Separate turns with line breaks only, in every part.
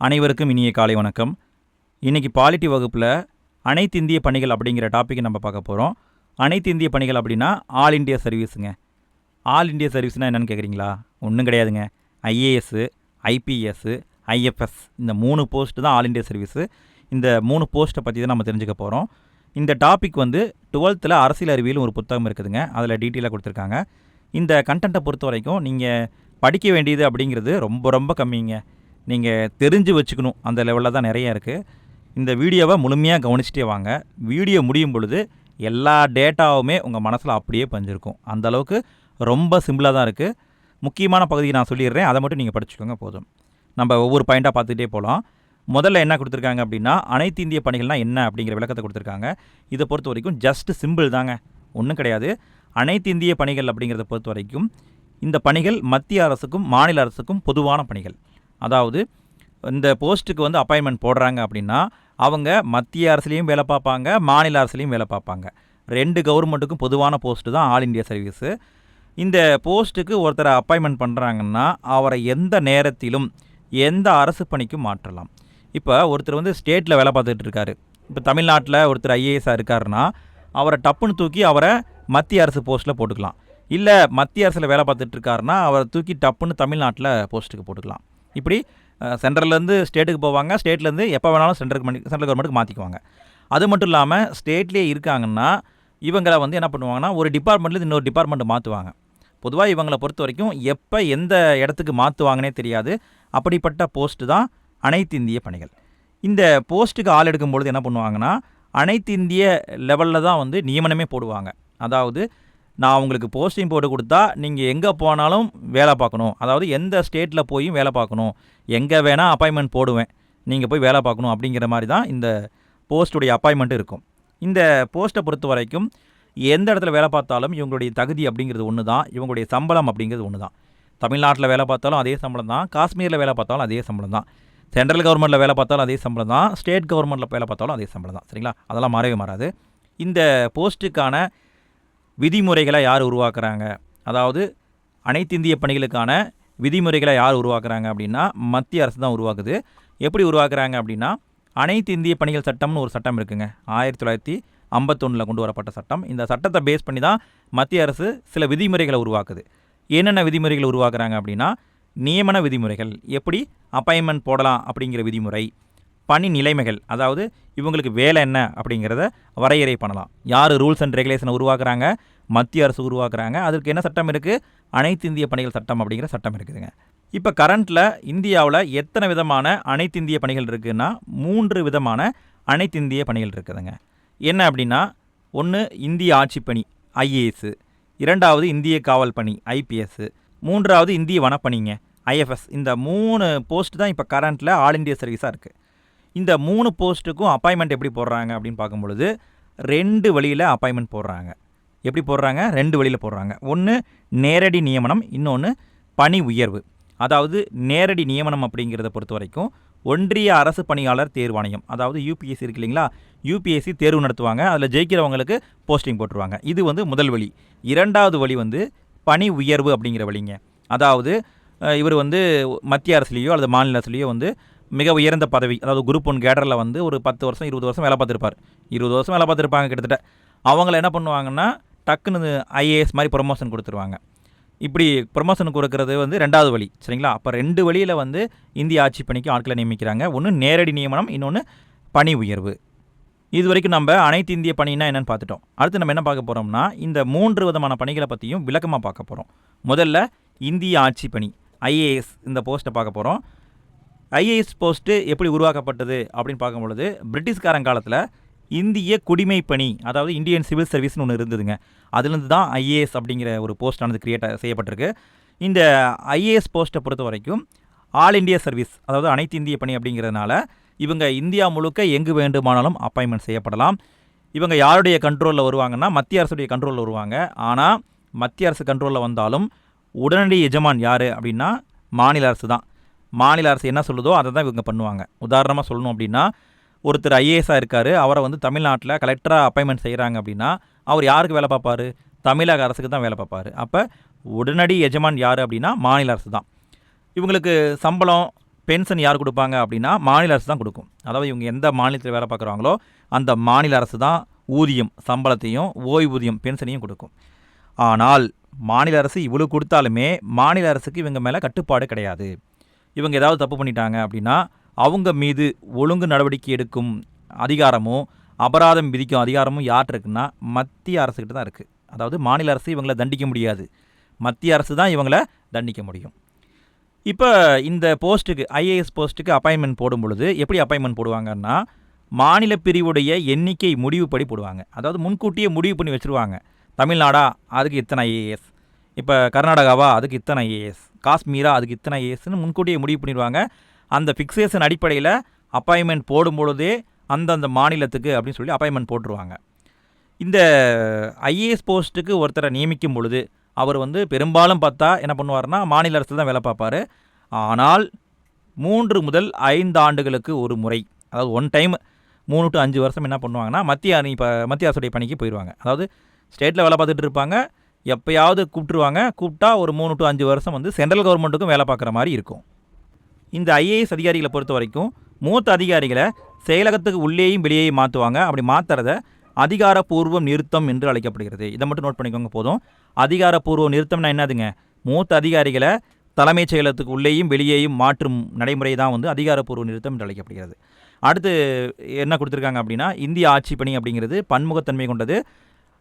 அனைவருக்கும் இனிய காலை வணக்கம். இன்றைக்கி பாலிட்டி வகுப்பில் அனைத்து இந்திய பணிகள் அப்படிங்கிற டாப்பிக்கை நம்ம பார்க்க போகிறோம் அனைத்து இந்திய பணிகள் அப்படின்னா ஆல் இண்டியா சர்வீஸுங்க ஆல் இண்டியா சர்வீஸ்னால் என்னென்னு கேட்குறீங்களா ஒன்றும் கிடையாதுங்க. ஐஏஎஸ்ஸு ஐபிஎஸ்ஸு ஐஎஃப்எஸ் இந்த மூணு போஸ்ட்டு தான் ஆல் இண்டியா சர்வீஸு இந்த மூணு போஸ்ட்டை பற்றி தான் நம்ம தெரிஞ்சுக்க போகிறோம் இந்த டாபிக் வந்து டுவெல்த்தில் அரசியல் அறிவியல் ஒரு புத்தகம் இருக்குதுங்க. அதில் டீட்டெயிலாக கொடுத்துருக்காங்க. இந்த கண்டென்ட்டை பொறுத்த வரைக்கும் நீங்கள் படிக்க வேண்டியது அப்படிங்கிறது ரொம்ப ரொம்ப கம்மிங்க. நீங்கள் தெரிஞ்சு வச்சுக்கணும். அந்த லெவலில் தான் நிறைய இருக்குது இந்த வீடியோவை முழுமையாக கவனிச்சிட்டே வாங்க. வீடியோ முடியும் பொழுது எல்லா டேட்டாவுமே உங்கள் மனசில் அப்படியே பஞ்சிருக்கும் அந்த அளவுக்கு ரொம்ப சிம்பிளாக தான் இருக்குது முக்கியமான பகுதியை நான் சொல்லிடுறேன். அதை மட்டும் நீங்கள் படிச்சுக்கோங்க போதும். நம்ம ஒவ்வொரு பாயிண்ட்டாக பார்த்துட்டே போகலாம் முதல்ல என்ன கொடுத்துருக்காங்க அப்படின்னா அனைத்து இந்திய பணிகள்னால் என்ன அப்படிங்கிற விளக்கத்தை கொடுத்துருக்காங்க. இதை பொறுத்த வரைக்கும் ஜஸ்ட் சிம்பிள் தாங்க. ஒன்றும் கிடையாது. அனைத்து இந்திய பணிகள் அப்படிங்கிறத பொறுத்த வரைக்கும் இந்த பணிகள் மத்திய அரசுக்கும் மாநில அரசுக்கும் பொதுவான பணிகள். அதாவது இந்த போஸ்ட்டுக்கு வந்து அப்பாயின்மெண்ட் போடுறாங்க அப்படின்னா அவங்க மத்திய அரசுலேயும் வேலை பார்ப்பாங்க மாநில அரசுலேயும் வேலை பார்ப்பாங்க. ரெண்டு கவர்மெண்ட்டுக்கும் பொதுவான போஸ்ட்டு தான் ஆல் இண்டியா சர்வீஸு. இந்த போஸ்ட்டுக்கு ஒருத்தரை அப்பாயின்மெண்ட் பண்ணுறாங்கன்னா அவரை எந்த நேரத்திலும் எந்த அரசு பணிக்கும் மாற்றலாம். இப்போ ஒருத்தர் வந்து ஸ்டேட்டில் வேலை பார்த்துட்டு இருக்காரு. இப்போ தமிழ்நாட்டில் ஒருத்தர் ஐஏஎஸ்ஸாக இருக்காருன்னா அவரை டப்புன்னு தூக்கி அவரை மத்திய அரசு போஸ்ட்டில் போட்டுக்கலாம். இல்லை மத்திய அரசில் வேலை பார்த்துட்டு இருக்காருன்னா அவரை தூக்கி டப்புன்னு தமிழ்நாட்டில் போஸ்ட்டுக்கு போட்டுக்கலாம். இப்படி சென்ட்ரல்லேருந்து ஸ்டேட்டுக்கு போவாங்க. ஸ்டேட்லேருந்து எப்போ வேணாலும் சென்ட்ரல் சென்ட்ரல் கவர்மெண்ட்டுக்கு மாற்றிக்குவாங்க அது மட்டும் இல்லாமல் ஸ்டேட்லேயே இருக்காங்கன்னா இவங்களை வந்து என்ன பண்ணுவாங்கன்னா ஒரு டிபார்ட்மெண்ட்லேருந்து இன்னொரு டிபார்ட்மெண்ட் மாற்றுவாங்க பொதுவாக இவங்களை பொறுத்த வரைக்கும் எப்போ எந்த இடத்துக்கு மாற்றுவாங்கன்னே தெரியாது. அப்படிப்பட்ட போஸ்ட்டு தான் அனைத்து இந்திய பணிகள். இந்த போஸ்ட்டுக்கு ஆள் எடுக்கும்பொழுது என்ன பண்ணுவாங்கன்னா அனைத்து இந்திய லெவலில் தான் வந்து நியமனமே போடுவாங்க. அதாவது நான் உங்களுக்கு போஸ்டிங் போட்டு கொடுத்தா நீங்கள் எங்கே போனாலும் வேலை பார்க்கணும். அதாவது எந்த ஸ்டேட்டில் போயும் வேலை பார்க்கணும். எங்கே வேணால் அப்பாயின்மெண்ட் போடுவேன். நீங்கள் போய் வேலை பார்க்கணும் அப்படிங்கிற மாதிரி தான் இந்த போஸ்ட்டுடைய அப்பாயின்மெண்ட் இருக்கும். இந்த போஸ்ட்டை பொறுத்த வரைக்கும் எந்த இடத்துல வேலை பார்த்தாலும் இவங்களுடைய தகுதி அப்படிங்கிறது ஒன்று தான். இவங்களுடைய சம்பளம் அப்படிங்கிறது ஒன்று தான். தமிழ்நாட்டில் வேலை பார்த்தாலும் அதே சம்பளம் தான். காஷ்மீரில் வேலை பார்த்தாலும் அதே சம்பளம் தான். சென்ட்ரல் கவர்மெண்ட்டில் வேலை பார்த்தாலும் அதே சம்பளம் தான். ஸ்டேட் கவர்மெண்ட்டில் வேலை பார்த்தாலும் அதே சம்பளம் தான். சரிங்களா? அதெல்லாம் மாறவே மாறாது. இந்த போஸ்ட்டுக்கான விதிமுறைகளை யார் உருவாக்குறாங்க? அதாவது அனைத்து இந்திய பணிகளுக்கான விதிமுறைகளை யார் உருவாக்குறாங்க அப்படின்னா மத்திய அரசு தான் உருவாக்குது. எப்படி உருவாக்குறாங்க அப்படின்னா அனைத்து இந்திய பணிகள் சட்டம்னு ஒரு சட்டம் இருக்குங்க. ஆயிரத்தி தொள்ளாயிரத்தி ஐம்பத்தொன்னில் கொண்டு வரப்பட்ட சட்டம். இந்த சட்டத்தை பேஸ் பண்ணி தான் மத்திய அரசு சில விதிமுறைகளை உருவாக்குது. என்னென்ன விதிமுறைகளை உருவாக்குறாங்க அப்படின்னா நியமன விதிமுறைகள். எப்படி அப்பாயின்மெண்ட் போடலாம் அப்படிங்கிற விதிமுறை. பணி நிலைமைகள் அதாவது இவங்களுக்கு வேலை என்ன அப்படிங்கிறத வரையறை பண்ணலாம். யார் ரூல்ஸ் அண்ட் ரெகுலேஷனை உருவாக்குறாங்க? மத்திய அரசு உருவாக்குறாங்க. அதுக்கு என்ன சட்டம் இருக்குது அனைத்து இந்திய பணிகள் சட்டம் அப்படிங்கிற சட்டம் இருக்குதுங்க. இப்போ கரண்ட்டில் இந்தியாவில் எத்தனை விதமான அனைத்து இந்திய பணிகள் இருக்குதுன்னா மூன்று விதமான அனைத்து இந்திய பணிகள் இருக்குதுங்க. என்ன அப்படின்னா ஒன்று இந்திய ஆட்சி பணி ஐஏஎஸ்ஸு இரண்டாவது இந்திய காவல் பணி ஐபிஎஸ்ஸு மூன்றாவது இந்திய வனப்பணிங்க ஐஎஃப்எஸ் இந்த மூணு போஸ்ட் தான் இப்போ கரண்ட்டில் ஆல் இந்தியா சர்வீஸாக இருக்குது இந்த மூணு போஸ்ட்டுக்கும் அப்பாயின்மெண்ட் எப்படி போடுறாங்க அப்படின்னு பார்க்கும்பொழுது ரெண்டு வழியில் அப்பாயின்மெண்ட் போடுறாங்க. எப்படி போடுறாங்க? ரெண்டு வழியில் போடுறாங்க. ஒன்று நேரடி நியமனம் இன்னொன்று பணி உயர்வு. அதாவது நேரடி நியமனம் அப்படிங்கிறத பொறுத்த வரைக்கும் ஒன்றிய அரசு பணியாளர் தேர்வாணையம் அதாவது யூபிஎஸ்சி இருக்கு இல்லைங்களா? யூபிஎஸ்சி தேர்வு நடத்துவாங்க. அதில் ஜெயிக்கிறவங்களுக்கு போஸ்டிங் போட்டுருவாங்க. இது வந்து முதல் வழி. இரண்டாவது வழி வந்து பணி உயர்வு அப்படிங்கிற வழிங்க. அதாவது இவர் வந்து மத்திய அரசுலேயோ அல்லது மாநில அரசுலேயோ வந்து மிக உயர்ந்த பதவி அதாவது குரூப் ஒன் கேடரில் வந்து ஒரு பத்து வருஷம் இருபது வருஷம் வேலை பார்த்துருப்பார். இருபது வருஷம் வேலை பார்த்துருப்பாங்க கிட்டத்தட்ட. அவங்கள என்ன பண்ணுவாங்கன்னா டக்குன்னு ஐஏஎஸ் மாதிரி ப்ரொமோஷன் கொடுத்துருவாங்க. இப்படி ப்ரொமோஷன் கொடுக்கறது வந்து ரெண்டாவது வழி சரிங்களா? அப்போ ரெண்டு வழியில் வந்து இந்திய ஆட்சி பணிக்கு ஆட்களை நியமிக்கிறாங்க. ஒன்று நேரடி நியமனம் இன்னொன்று பணி உயர்வு. இது வரைக்கும் நம்ம அனைத்து இந்திய பணினா என்னென்னு பார்த்துட்டோம். அடுத்து நம்ம என்ன பார்க்க போகிறோம்னா இந்த மூன்று விதமான பணிகளை பற்றியும் விளக்கமாக பார்க்க போகிறோம் முதல்ல இந்திய ஆட்சி பணி ஐஏஎஸ் இந்த போஸ்ட்டை பார்க்க போகிறோம் ஐஏஎஸ் போஸ்ட்டு எப்படி உருவாக்கப்பட்டது அப்படின்னு பார்க்கும் பொழுது பிரிட்டிஷ்காரன் காலத்தில் இந்திய குடிமை பணி அதாவது இந்தியன் சிவில் சர்வீஸ்னு ஒன்று இருந்ததுங்க. அதுலேருந்து தான் ஐஏஎஸ் அப்படிங்கிற ஒரு போஸ்டானது கிரியேட் செய்யப்பட்டிருக்கு. இந்த ஐஏஎஸ் போஸ்ட்டை பொறுத்த வரைக்கும் ஆல் இந்தியா சர்வீஸ் அதாவது அனைத்து இந்திய பணி அப்படிங்கிறதுனால இவங்க இந்தியா முழுக்க எங்கு வேண்டுமானாலும் அப்பாயின்மெண்ட் செய்யப்படலாம். இவங்க யாருடைய கண்ட்ரோலில் வருவாங்கன்னா மத்திய அரசுடைய கண்ட்ரோலில் வருவாங்க. ஆனால் மத்திய அரசு கண்ட்ரோலில் வந்தாலும் உடனடி எஜமான் யார் அப்படின்னா மாநில அரசு தான். மாநில அரசு என்ன சொல்லுதோ அதை தான் இவங்க பண்ணுவாங்க. உதாரணமாக சொல்லணும் அப்படின்னா ஒருத்தர் ஐஏஎஸாக இருக்கார் அவரை வந்து தமிழ்நாட்டில் கலெக்டராக அப்பாயின்மெண்ட் செய்கிறாங்க அப்படின்னா அவர் யாருக்கு வேலை பார்ப்பாரு? தமிழக அரசுக்கு தான் வேலை பார்ப்பாரு. அப்போ உடனடி எஜமான் யார் அப்படின்னா மாநில அரசு தான். இவங்களுக்கு சம்பளம் பென்ஷன் யார் கொடுப்பாங்க அப்படின்னா மாநில அரசு தான் கொடுக்கும். அதாவது இவங்க எந்த மாநிலத்தில் வேலை பார்க்குறாங்களோ அந்த மாநில அரசு தான் ஊதியம் சம்பளத்தையும் ஓய்வூதியம் பென்ஷனையும் கொடுக்கும். ஆனால் மாநில அரசு இவ்வளோ கொடுத்தாலுமே மாநில அரசுக்கு இவங்க மேலே கட்டுப்பாடு கிடையாது. இவங்க ஏதாவது தப்பு பண்ணிட்டாங்க அப்படின்னா அவங்க மீது ஒழுங்கு நடவடிக்கை எடுக்கும் அதிகாரமும் அபராதம் விதிக்கும் அதிகாரமும் யார்கிட்ட இருக்குன்னா மத்திய அரசுக்கிட்ட தான் இருக்குது அதாவது மாநில அரசு இவங்களை தண்டிக்க முடியாது. மத்திய அரசு தான் இவங்களை தண்டிக்க முடியும். இப்போ இந்த போஸ்ட்டுக்கு ஐஏஎஸ் போஸ்ட்டுக்கு அப்பாயின்மெண்ட் போடும் பொழுது எப்படி அப்பாயின்மெண்ட் போடுவாங்கன்னா மாநில பிரிவுடைய எண்ணிக்கை முடிவுப்படி போடுவாங்க. அதாவது முன்கூட்டியே முடிவு பண்ணி வச்சுருவாங்க. தமிழ்நாடா அதுக்கு இத்தனை ஐஏஎஸ் இப்போ கர்நாடகாவா அதுக்கு இத்தனை ஐஏஎஸ் காஷ்மீரா அதுக்கு இத்தனை ஐஏஎஸ்னு முன்கூட்டியே முடிவு பண்ணிடுவாங்க. அந்த ஃபிக்ஸேஷன் அடிப்படையில் அப்பாயின்மெண்ட் போடும்பொழுதே அந்தந்த மாநிலத்துக்கு அப்படின்னு சொல்லி அப்பாயின்மெண்ட் போட்டுருவாங்க. இந்த ஐஏஎஸ் போஸ்ட்டுக்கு ஒருத்தரை நியமிக்கும் பொழுது அவர் வந்து பெரும்பாலும் பார்த்தா என்ன பண்ணுவார்னா மாநில அரசு தான் வேலை பார்ப்பார். ஆனால் மூன்று முதல் ஐந்து ஆண்டுகளுக்கு ஒரு முறை அதாவது ஒன் டைம் மூணு டு அஞ்சு வருஷம் என்ன பண்ணுவாங்கன்னா மத்திய அணி இப்போ மத்திய அரசுடைய பணிக்கு போயிடுவாங்க. அதாவது ஸ்டேட்டில் வேலை பார்த்துட்டு இருப்பாங்க. எப்பயாவது கூப்பிட்டுருவாங்க. கூப்பிட்டா ஒரு மூணு டு அஞ்சு வருஷம் வந்து சென்ட்ரல் கவர்மெண்ட்டுக்கும் வேலை பார்க்குற மாதிரி இருக்கும். இந்த ஐஏஎஸ் அதிகாரிகளை பொறுத்த வரைக்கும் மூத்த அதிகாரிகளை செயலகத்துக்கு உள்ளேயும் வெளியேயும் மாற்றுவாங்க அப்படி மாற்றுறத அதிகாரப்பூர்வ நிறுத்தம் என்று அழைக்கப்படுகிறது. இதை மட்டும் நோட் பண்ணிக்கோங்க போதும். அதிகாரப்பூர்வ நிறுத்தம்னா என்னதுங்க? மூத்த அதிகாரிகளை தலைமைச் செயலகத்துக்கு உள்ளேயும் வெளியேயும் மாற்றும் நடைமுறை தான் வந்து அதிகாரப்பூர்வ நிறுத்தம் என்று அழைக்கப்படுகிறது. அடுத்து என்ன கொடுத்துருக்காங்க அப்படின்னா இந்திய ஆட்சி பணி அப்படிங்கிறது பன்முகத்தன்மை கொண்டது.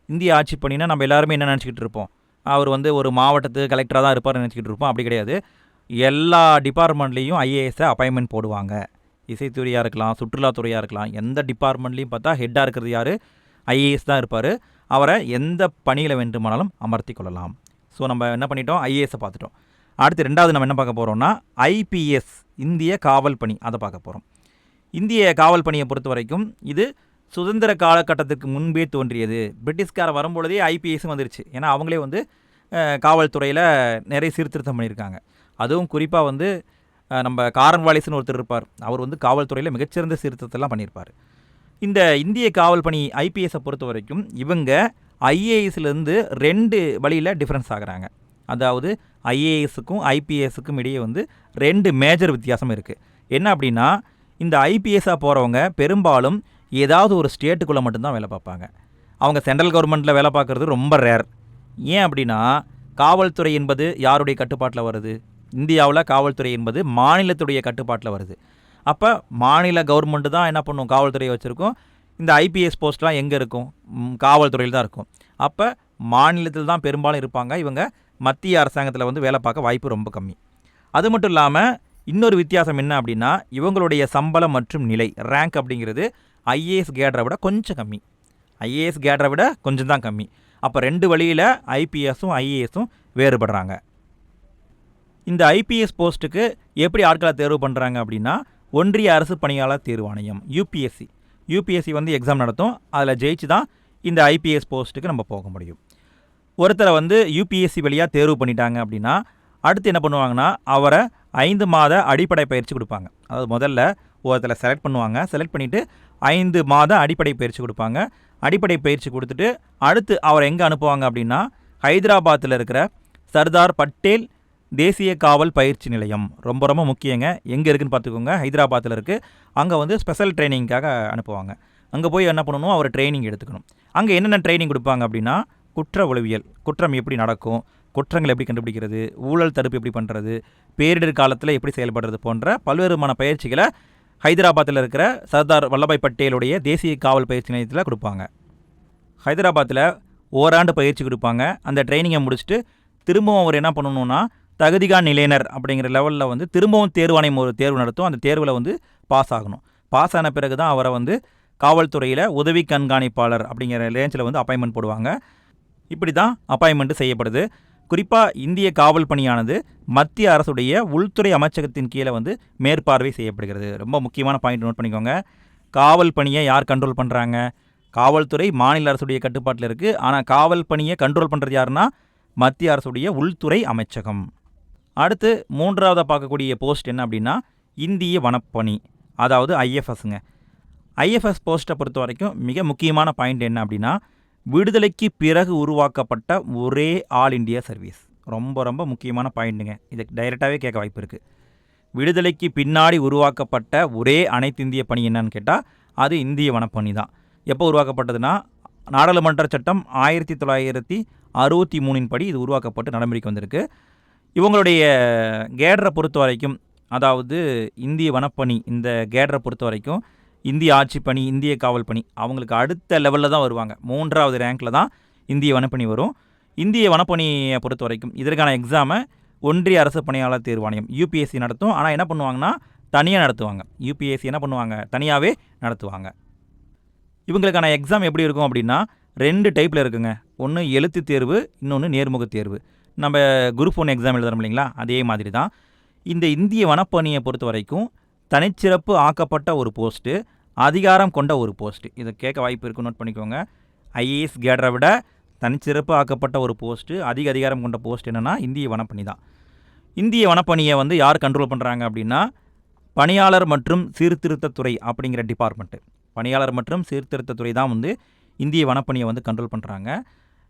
இந்திய ஆட்சி பணினா நம்ம எல்லாருமே என்ன நினச்சிக்கிட்டு இருப்போம்? அவர் வந்து ஒரு மாவட்டத்து கலெக்டராக தான் இருப்பார்னு நினச்சிக்கிட்டு இருப்போம். அப்படி கிடையாது. எல்லா டிபார்ட்மெண்ட்லேயும் ஐஏஎஸை அப்பாயின்மெண்ட் போடுவாங்க. இசைத்துறையாக இருக்கலாம் சுற்றுலாத்துறையாக இருக்கலாம். எந்த டிபார்ட்மெண்ட்லேயும் பார்த்தா ஹெட்டாக இருக்கிறது யார்? ஐஏஎஸ் தான் இருப்பார். அவரை எந்த பணியில் வேண்டுமானாலும் அமர்த்தி கொள்ளலாம். ஸோ நம்ம என்ன பண்ணிட்டோம்? ஐஏஎஸை பார்த்துட்டோம். அடுத்து ரெண்டாவது நம்ம என்ன பார்க்க போகிறோம்னா ஐபிஎஸ் இந்திய காவல் பணி அதை பார்க்க போகிறோம் இந்திய காவல் பணியை பொறுத்த வரைக்கும் இது சுதந்திர காலகட்டத்துக்கு முன்பே தோன்றியது. பிரிட்டிஷ்கார வரும்பொழுதே ஐபிஎஸும் வந்துருச்சு. ஏன்னா அவங்களே வந்து காவல்துறையில் நிறைய சீர்திருத்தம் பண்ணியிருக்காங்க. அதுவும் குறிப்பாக வந்து நம்ம காரன் வாலிஸ்னு ஒருத்தர் இருப்பார். அவர் வந்து காவல்துறையில் மிகச்சிறந்த சீர்திருத்தத்தெல்லாம் பண்ணியிருப்பார். இந்த இந்திய காவல் பணி ஐபிஎஸை பொறுத்த வரைக்கும் இவங்க ஐஏஎஸ்லேருந்து ரெண்டு வழியில் டிஃப்ரென்ஸ் ஆகுறாங்க. அதாவது ஐஏஎஸுக்கும் ஐபிஎஸுக்கும் இடையே வந்து ரெண்டு மேஜர் வித்தியாசம் இருக்குது என்ன அப்படின்னா இந்த ஐபிஎஸ்ஸாக போகிறவங்க பெரும்பாலும் ஏதாவது ஒரு ஸ்டேட்டுக்குள்ளே மட்டும்தான் வேலை பார்ப்பாங்க. அவங்க சென்ட்ரல் கவர்மெண்ட்டில் வேலை பார்க்குறது ரொம்ப ரேர் ஏன் அப்படின்னா காவல்துறை என்பது யாருடைய கட்டுப்பாட்டில் வருது? இந்தியாவில் காவல்துறை என்பது மாநிலத்துடைய கட்டுப்பாட்டில் வருது. அப்போ மாநில கவர்மெண்ட்டு தான் என்ன பண்ணும்? காவல்துறையை வச்சுருக்கோம். இந்த ஐபிஎஸ் போஸ்ட்லாம் எங்கே இருக்கும்? காவல்துறையில் தான் இருக்கும். அப்போ மாநிலத்தில் தான் பெரும்பாலும் இருப்பாங்க. இவங்க மத்திய அரசாங்கத்தில் வந்து வேலை பார்க்க வாய்ப்பு ரொம்ப கம்மி. அது மட்டும் இல்லாமல் இன்னொரு வித்தியாசம் என்ன அப்படின்னா இவங்களுடைய சம்பளம் மற்றும் நிலை ரேங்க் அப்படிங்கிறது ஐஏஎஸ் கேடரை விட கொஞ்சம் கம்மி. ஐஏஎஸ் கேடரை விட கொஞ்சம் தான் கம்மி. அப்போ ரெண்டு வழியில் ஐபிஎஸும் ஐஏஎஸும் வேறுபடுறாங்க. இந்த ஐபிஎஸ் போஸ்ட்டுக்கு எப்படி ஆட்களை தேர்வு பண்ணுறாங்க அப்படின்னா ஒன்றிய அரசு பணியாளர் தேர்வாணையம் யூபிஎஸ்சி யூபிஎஸ்சி வந்து எக்ஸாம் நடத்தும். அதில் ஜெயிச்சு தான் இந்த ஐபிஎஸ் போஸ்ட்டுக்கு நம்ம போக முடியும். ஒருத்தரை வந்து யூபிஎஸ்சி வழியாக தேர்வு பண்ணிட்டாங்க அப்படின்னா அடுத்து என்ன பண்ணுவாங்கன்னா அவரை ஐந்து மாத அடிப்படை பயிற்சி கொடுப்பாங்க. அதாவது முதல்ல அதில் செலக்ட் பண்ணுவாங்க. செலக்ட் பண்ணிவிட்டு ஐந்து மாதம் அடிப்படை பயிற்சி கொடுப்பாங்க. அடிப்படை பயிற்சி கொடுத்துட்டு அடுத்து அவரை எங்கே அனுப்புவாங்க அப்படின்னா ஹைதராபாத்தில் இருக்கிற சர்தார் பட்டேல் தேசிய காவல் பயிற்சி நிலையம். ரொம்ப ரொம்ப முக்கியங்க. எங்கே இருக்குதுன்னு பார்த்துக்கோங்க. ஹைதராபாத்தில் இருக்குது அங்கே வந்து ஸ்பெஷல் ட்ரைனிங்க்காக அனுப்புவாங்க. அங்கே போய் என்ன பண்ணணும்? அவர் ட்ரைனிங் எடுத்துக்கணும். அங்கே என்னென்ன ட்ரைனிங் கொடுப்பாங்க அப்படின்னா குற்ற உளவியல் குற்றம் எப்படி நடக்கும்? குற்றங்கள் எப்படி கண்டுபிடிக்கிறது? ஊழல் தடுப்பு எப்படி பண்ணுறது பேரிடர் காலத்தில் எப்படி செயல்படுறது போன்ற பல்வேறுமான பயிற்சிகளை ஹைதராபாத்தில் இருக்கிற சர்தார் வல்லபாய் பட்டேலுடைய தேசிய காவல் பயிற்சி நிலையத்தில் கொடுப்பாங்க. ஹைதராபாத்தில் ஓராண்டு பயிற்சி கொடுப்பாங்க. அந்த ட்ரைனிங்கை முடிச்சுட்டு திரும்பவும் அவர் என்ன பண்ணணுன்னா தகுதிகா நிலையினர் அப்படிங்கிற லெவலில் வந்து திரும்பவும் தேர்வாணையம் ஒரு தேர்வு நடத்தும். அந்த தேர்வில் வந்து பாஸ் ஆகணும். பாஸ் ஆன பிறகு தான் அவரை வந்து காவல்துறையில் உதவி கண்காணிப்பாளர் அப்படிங்கிற ரேஞ்சில் வந்து அப்பாயின்மெண்ட் போடுவாங்க. இப்படி தான் அப்பாயின்மெண்ட்டு செய்யப்படுது. குறிப்பாக இந்திய காவல் பணியானது மத்திய அரசுடைய உள்துறை அமைச்சகத்தின் கீழே வந்து மேற்பார்வை செய்யப்படுகிறது. ரொம்ப முக்கியமான பாயிண்ட் நோட் பண்ணிக்கோங்க. காவல் பணியை யார் கண்ட்ரோல் பண்ணுறாங்க காவல்துறை மாநில அரசுடைய கட்டுப்பாட்டில் இருக்குது ஆனால் காவல் பணியை கண்ட்ரோல் பண்ணுறது யாருன்னா மத்திய அரசுடைய உள்துறை அமைச்சகம். அடுத்து மூன்றாவதாக பார்க்கக்கூடிய போஸ்ட் என்ன அப்படின்னா இந்திய வனப்பணி அதாவது ஐஎஃப்எஸ்ங்க ஐஎஃப்எஸ் போஸ்ட்டை பொறுத்த வரைக்கும் மிக முக்கியமான பாயிண்ட் என்ன அப்படின்னா விடுதலைக்கு பிறகு உருவாக்கப்பட்ட ஒரே ஆல் இந்தியா சர்வீஸ். ரொம்ப ரொம்ப முக்கியமான பாயிண்ட்டுங்க. இது டைரெக்டாகவே கேட்க வாய்ப்பு இருக்குது விடுதலைக்கு பின்னாடி உருவாக்கப்பட்ட ஒரே அனைத்து இந்திய பணி என்னன்னு கேட்டால் அது இந்திய வனப்பணி தான். எப்போ உருவாக்கப்பட்டதுன்னா நாடாளுமன்ற சட்டம் ஆயிரத்தி தொள்ளாயிரத்தி அறுபத்தி மூணின் படி இது உருவாக்கப்பட்டு நடைமுறைக்கு வந்திருக்கு. இவங்களுடைய கேடரை பொறுத்த வரைக்கும் அதாவது இந்திய வனப்பணி இந்த கேடரை பொறுத்த வரைக்கும் இந்திய ஆட்சி பணி இந்திய காவல் பணி அவங்களுக்கு அடுத்த லெவலில் தான் வருவாங்க. மூன்றாவது ரேங்க்கில் தான் இந்திய வனப்பணி வரும். இந்திய வனப்பணியை பொறுத்த வரைக்கும் இதற்கான எக்ஸாமை ஒன்றிய அரசு பணியாளர் தேர்வாணையம் யூபிஎஸ்சி நடத்தும். ஆனால் என்ன பண்ணுவாங்கன்னா தனியாக நடத்துவாங்க. யூபிஎஸ்சி என்ன பண்ணுவாங்க? தனியாகவே நடத்துவாங்க. இவங்களுக்கான எக்ஸாம் எப்படி இருக்கும் அப்படின்னா ரெண்டு டைப்பில் இருக்குங்க. ஒன்று எழுத்து தேர்வு இன்னொன்று நேர்முக தேர்வு. நம்ம குரூப் ஒன் எக்ஸாம் எழுதுறோம் இல்லைங்களா? அதே மாதிரி தான். இந்த இந்திய வனப்பணியை பொறுத்த வரைக்கும் தனிச்சிறப்பு ஆக்கப்பட்ட ஒரு போஸ்ட்டு அதிகாரம் கொண்ட ஒரு போஸ்ட்டு இதை கேட்க வாய்ப்பு இருக்குது நோட் பண்ணிக்கோங்க. ஐஏஎஸ் கேடரை விட தனிச்சிறப்பு ஆக்கப்பட்ட ஒரு போஸ்ட்டு அதிக அதிகாரம் கொண்ட போஸ்ட் என்னென்னா இந்திய வனப்பணி தான் இந்திய வனப்பணியை வந்து யார் கண்ட்ரோல் பண்ணுறாங்க அப்படின்னா பணியாளர் மற்றும் சீர்திருத்தத்துறை அப்படிங்கிற டிபார்ட்மெண்ட்டு பணியாளர் மற்றும் சீர்திருத்தத்துறை தான் வந்து இந்திய வனப்பணியை வந்து கண்ட்ரோல் பண்ணுறாங்க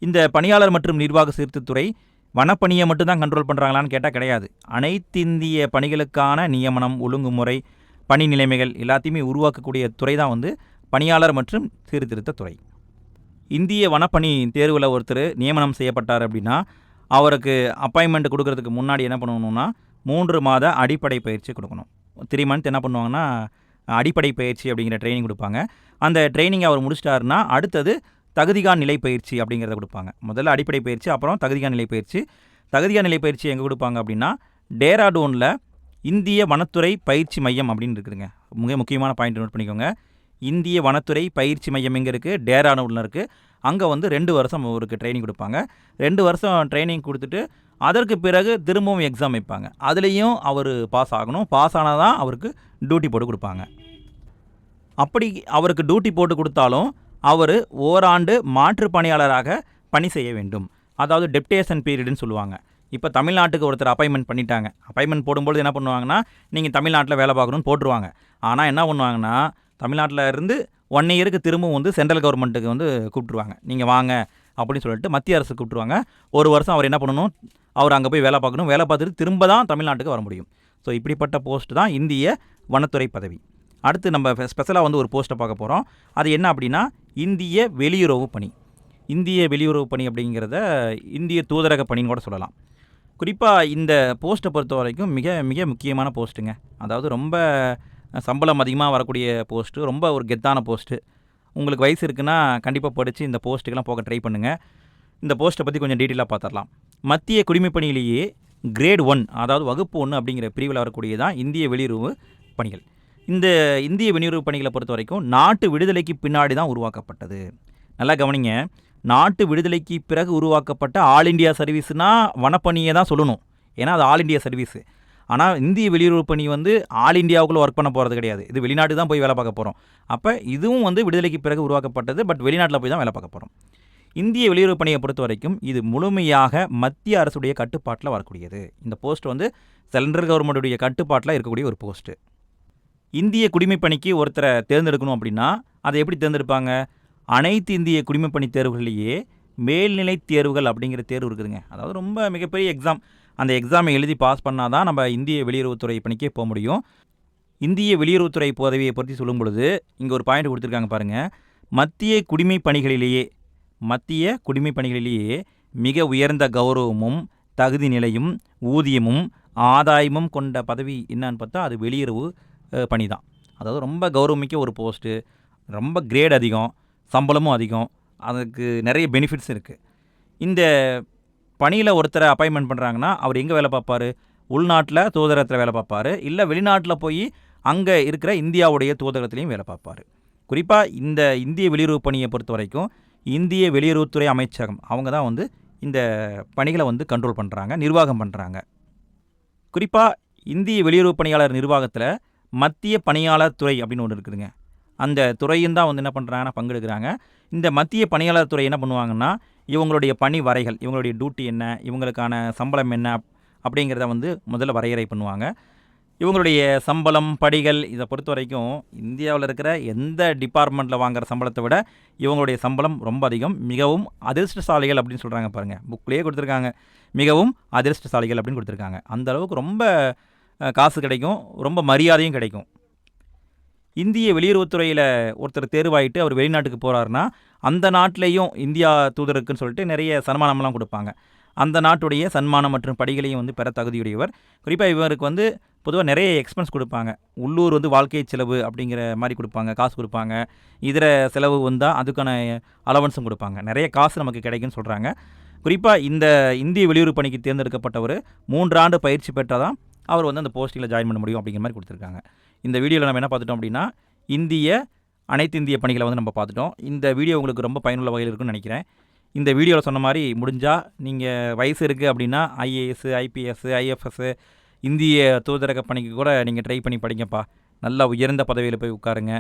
இந்த பணியாளர் மற்றும் நிர்வாக சீர்திருத்துறை வனப்பணியை மட்டும்தான் கண்ட்ரோல் பண்ணுறாங்களான்னு கேட்டால் கிடையாது. அனைத்து இந்திய பணிகளுக்கான நியமனம் ஒழுங்குமுறை பணி நிலைமைகள் எல்லாத்தையுமே உருவாக்கக்கூடிய துறை தான் வந்து பணியாளர் மற்றும் சீர்திருத்த துறை. இந்திய வனப்பணி தேர்வில் ஒருத்தர் நியமனம் செய்யப்பட்டார் அப்படின்னா அவருக்கு அப்பாயின்மெண்ட் கொடுக்கறதுக்கு முன்னாடி என்ன பண்ணணும்னா மூன்று மாத அடிப்படை பயிற்சி கொடுக்கணும். த்ரீ மந்த் என்ன பண்ணுவாங்கன்னா அடிப்படை பயிற்சி அப்படிங்கிற ட்ரைனிங் கொடுப்பாங்க. அந்த ட்ரைனிங் அவர் முடிச்சிட்டாருன்னா அடுத்தது தகுதிகான் நிலை பயிற்சி அப்படிங்கிறத கொடுப்பாங்க. முதல்ல அடிப்படை பயிற்சி அப்புறம் தகுதிகான் நிலை பயிற்சி. தகுதிகான் நிலை பயிற்சி எங்கே கொடுப்பாங்க அப்படின்னா டேராடூனில் இந்திய வனத்துறை பயிற்சி மையம் அப்படின்னு இருக்குதுங்க. மிக முக்கியமான பாயிண்ட் நோட் பண்ணிக்கோங்க. இந்திய வனத்துறை பயிற்சி மையம் எங்கே இருக்குது டேராடூனில் இருக்குது அங்கே வந்து ரெண்டு வருஷம் அவருக்கு ட்ரைனிங் கொடுப்பாங்க. ரெண்டு வருஷம் ட்ரைனிங் கொடுத்துட்டு அதற்கு பிறகு திரும்பவும் எக்ஸாம் வைப்பாங்க. அதுலேயும் அவர் பாஸ் ஆகணும். பாஸ் ஆனால் தான் அவருக்கு டியூட்டி போட்டு கொடுப்பாங்க. அப்படி அவருக்கு டியூட்டி போட்டு கொடுத்தாலும் அவர் ஓராண்டு மாற்று பணியாளராக பணி செய்ய வேண்டும். அதாவது டெப்டேஷன் பீரியடுன்னு சொல்லுவாங்க. இப்போ தமிழ்நாட்டுக்கு ஒருத்தர் அப்பாயின்மெண்ட் பண்ணிட்டாங்க. அப்பாயின்மெண்ட் போடும்போது என்ன பண்ணுவாங்கன்னா நீங்கள் தமிழ்நாட்டில் வேலை பார்க்கணும்னு போட்டுருவாங்க. ஆனால் என்ன பண்ணுவாங்கன்னா தமிழ்நாட்டில் இருந்து ஒன் இயருக்கு திரும்பவும் வந்து சென்ட்ரல் கவர்மெண்ட்டுக்கு வந்து கூப்பிட்ருவாங்க நீங்கள் வாங்க அப்படின்னு சொல்லிட்டு மத்திய அரசு கூப்பிட்ருவாங்க ஒரு வருஷம் அவர் என்ன பண்ணணும்? அவர் அங்கே போய் வேலை பார்க்கணும். வேலை பார்த்துட்டு திரும்ப தான் தமிழ்நாட்டுக்கு வர முடியும். ஸோ இப்படிப்பட்ட போஸ்ட் தான் இந்திய வனத்துறை பதவி. அடுத்து நம்ம ஸ்பெஷலாக வந்து ஒரு போஸ்ட்டை பார்க்க போகிறோம் அது என்ன அப்படின்னா இந்திய வெளியுறவு பணி. இந்திய வெளியுறவு பணி அப்படிங்கிறத இந்திய தூதரக பணின்னு கூட சொல்லலாம். குறிப்பாக இந்த போஸ்ட்டை பொறுத்த வரைக்கும் மிக மிக முக்கியமான போஸ்ட்டுங்க. அதாவது ரொம்ப சம்பளம் அதிகமாக வரக்கூடிய போஸ்ட்டு ரொம்ப ஒரு கெத்தான போஸ்ட்டு. உங்களுக்கு வயசு இருக்குன்னா கண்டிப்பாக படித்து இந்த போஸ்ட்டுக்கெல்லாம் போக ட்ரை பண்ணுங்கள் இந்த போஸ்ட்டை பற்றி கொஞ்சம் டீட்டெயிலாக பார்த்துடலாம் மத்திய குடிமைப்பணியிலேயே கிரேட் ஒன் அதாவது வகுப்பு ஒன்று அப்படிங்கிற பிரிவில் வரக்கூடியதான் இந்திய வெளியுறவு பணிகள். இந்த இந்திய வெளியுறவு பணிகளை பொறுத்த வரைக்கும் நாட்டு விடுதலைக்கு பின்னாடி தான் உருவாக்கப்பட்டது. நல்லா கவனிங்க. நாட்டு விடுதலைக்கு பிறகு உருவாக்கப்பட்ட ஆல் இண்டியா சர்வீஸ்னால் வனப்பணியை தான் சொல்லணும். ஏன்னா அது ஆல் இண்டியா சர்வீஸு. ஆனால் இந்திய வெளியுறவு பணி வந்து ஆல் இந்தியாவுக்குள்ளே ஒர்க் பண்ண போகிறது கிடையாது. இது வெளிநாட்டு தான் போய் வேலை பார்க்க போகிறோம் அப்போ இதுவும் வந்து விடுதலைக்கு பிறகு உருவாக்கப்பட்டது பட் வெளிநாட்டில் போய் தான் வேலை பார்க்க போகிறோம் இந்திய வெளியுறவு பணியை பொறுத்த வரைக்கும் இது முழுமையாக மத்திய அரசுடைய கட்டுப்பாட்டில் வரக்கூடியது. இந்த போஸ்ட் வந்து சென்ட்ரல் கவர்மெண்ட்டுடைய கட்டுப்பாட்டில் இருக்கக்கூடிய ஒரு போஸ்ட்டு இந்திய குடிமை பணிக்கு ஒருத்தரை தேர்ந்தெடுக்கணும் அப்படின்னா அதை எப்படி தேர்ந்தெடுப்பாங்க? அனைத்து இந்திய குடிமைப்பணி தேர்வுகளிலேயே மேல்நிலை தேர்வுகள் அப்படிங்கிற தேர்வு இருக்குதுங்க. அதாவது ரொம்ப மிகப்பெரிய எக்ஸாம் அந்த எக்ஸாமை எழுதி பாஸ் பண்ணால் தான் நம்ம இந்திய வெளியுறவுத்துறை பணிக்கே போக முடியும். இந்திய வெளியுறவுத்துறை பதவியை பற்றி சொல்லும் பொழுது இங்கே ஒரு பாயிண்ட் கொடுத்துருக்காங்க பாருங்கள் மத்திய குடிமை பணிகளிலேயே மத்திய குடிமை பணிகளிலேயே மிக உயர்ந்த கௌரவமும் தகுதி நிலையும் ஊதியமும் ஆதாயமும் கொண்ட பதவி என்னன்னு பார்த்தா அது வெளியுறவு பணி தான் அதாவது ரொம்ப கௌரவமிக்க ஒரு போஸ்ட்டு ரொம்ப கிரேட் அதிகம். சம்பளமும் அதிகம். அதுக்கு நிறைய பெனிஃபிட்ஸ் இருக்குது இந்த பணியில் ஒருத்தரை அப்பாயின்மெண்ட் பண்ணுறாங்கன்னா அவர் எங்கே வேலை பார்ப்பாரு? உள்நாட்டில் தூதரகத்தில் வேலை பார்ப்பாரு. இல்லை வெளிநாட்டில் போய் அங்கே இருக்கிற இந்தியாவுடைய தூதரகத்துலேயும் வேலை பார்ப்பார். குறிப்பாக இந்த இந்திய வெளியுறவு பணியை பொறுத்த வரைக்கும் இந்திய வெளியுறவுத்துறை அமைச்சகம் அவங்க தான் வந்து இந்த பணிகளை வந்து கண்ட்ரோல் பண்ணுறாங்க நிர்வாகம் பண்ணுறாங்க குறிப்பாக இந்திய வெளியுறவு பணியாளர் நிர்வாகத்தில் மத்திய பணியாளர் துறை அப்படின்னு ஒன்று இருக்குதுங்க. அந்த துறையும் தான் வந்து என்ன பண்ணுறாங்கன்னா பங்கெடுக்கிறாங்க. இந்த மத்திய பணியாளர் துறை என்ன பண்ணுவாங்கன்னா இவங்களுடைய பணி வரைகள் இவங்களுடைய டியூட்டி என்ன இவங்களுக்கான சம்பளம் என்ன அப்படிங்கிறத வந்து முதல்ல வரையறை பண்ணுவாங்க. இவங்களுடைய சம்பளம் படிகள் இதை பொறுத்த வரைக்கும் இந்தியாவில் இருக்கிற எந்த டிபார்ட்மெண்ட்டில் வாங்குற சம்பளத்தை விட இவங்களுடைய சம்பளம் ரொம்ப அதிகம். மிகவும் அதிர்ஷ்டசாலிகள் அப்படின்னு சொல்கிறாங்க பாருங்கள் புக்லேயே கொடுத்துருக்காங்க. மிகவும் அதிர்ஷ்டசாலிகள் அப்படின்னு கொடுத்துருக்காங்க. அந்த அளவுக்கு ரொம்ப காசு கிடைக்கும். ரொம்ப மரியாதையும் கிடைக்கும். இந்திய வெளியுறவுத்துறையில் ஒருத்தர் தேர்வாயிட்டு அவர் வெளிநாட்டுக்கு போகிறாருன்னா அந்த நாட்டிலையும் இந்தியா தூதருக்குன்னு சொல்லிட்டு நிறைய சன்மானம்லாம் கொடுப்பாங்க. அந்த நாட்டுடைய சன்மானம் மற்றும் படிகளையும் வந்து பெற தகுதியுடையவர். குறிப்பாக இவருக்கு வந்து பொதுவாக நிறைய எக்ஸ்பென்ஸ் கொடுப்பாங்க. உள்ளூர் வந்து வாழ்க்கை செலவு அப்படிங்கிற மாதிரி கொடுப்பாங்க. காசு கொடுப்பாங்க. இதர செலவு வந்தால் அதுக்கான அலவன்ஸும் கொடுப்பாங்க. நிறைய காசு நமக்கு கிடைக்குன்னு சொல்கிறாங்க குறிப்பாக இந்த இந்திய வெளியுறவு பணிக்கு தேர்ந்தெடுக்கப்பட்டவர் மூன்றாண்டு பயிற்சி பெற்றால் தான் அவர் வந்து அந்த போஸ்டிங்கில் ஜாயின் பண்ண முடியும் அப்படிங்கிற மாதிரி கொடுத்துருக்காங்க. இந்த வீடியோவில் நம்ம என்ன பார்த்துட்டோம் அப்படின்னா இந்திய அனைத்து இந்திய பணிகளை வந்து நம்ம பார்த்துட்டோம். இந்த வீடியோ உங்களுக்கு ரொம்ப பயனுள்ள வகையில் இருக்குன்னு நினைக்கிறேன். இந்த வீடியோவில் சொன்ன மாதிரி முடிஞ்சால் நீங்கள் வயசு இருக்குது அப்படின்னா ஐஏஎஸ் ஐபிஎஸ் ஐஎஃப்எஸ் இந்திய தூதரக பணிக்கு கூட நீங்கள் ட்ரை பண்ணி படிங்கப்பா. நல்லா உயர்ந்த பதவியில் போய் உட்காருங்க.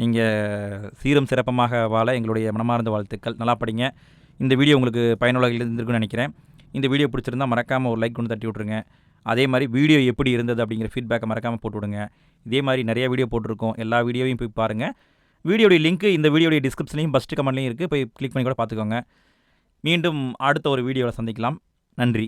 நீங்கள் சீரும் சிறப்பமாக வாழ எங்களுடைய மனமார்ந்த வாழ்த்துக்கள். நல்லா படிங்க. இந்த வீடியோ உங்களுக்கு பயனுள்ள வகையில் இருந்திருக்குன்னு நினைக்கிறேன். இந்த வீடியோ பிடிச்சிருந்தா மறக்காமல் ஒரு லைக் கொண்டு தட்டி விட்ருங்க அதே மாதிரி வீடியோ எப்படி இருந்தது அப்படிங்கிற ஃபீட்பேக்கை மறக்காமல் போட்டுவிடுங்க. இதே மாதிரி நிறைய வீடியோ போட்டிருக்கோம். எல்லா வீடியோவையும் போய் பாருங்கள் வீடியோடைய லிங்க் இந்த வீடியோடைய டிஸ்கிரிப்ஷன்லையும் ஃபஸ்ட்டு கமெண்ட்லையும் இருக்குது போய் கிளிக் பண்ணி கூட பார்த்துக்கோங்க. மீண்டும் அடுத்த ஒரு வீடியோவில் சந்திக்கலாம். நன்றி.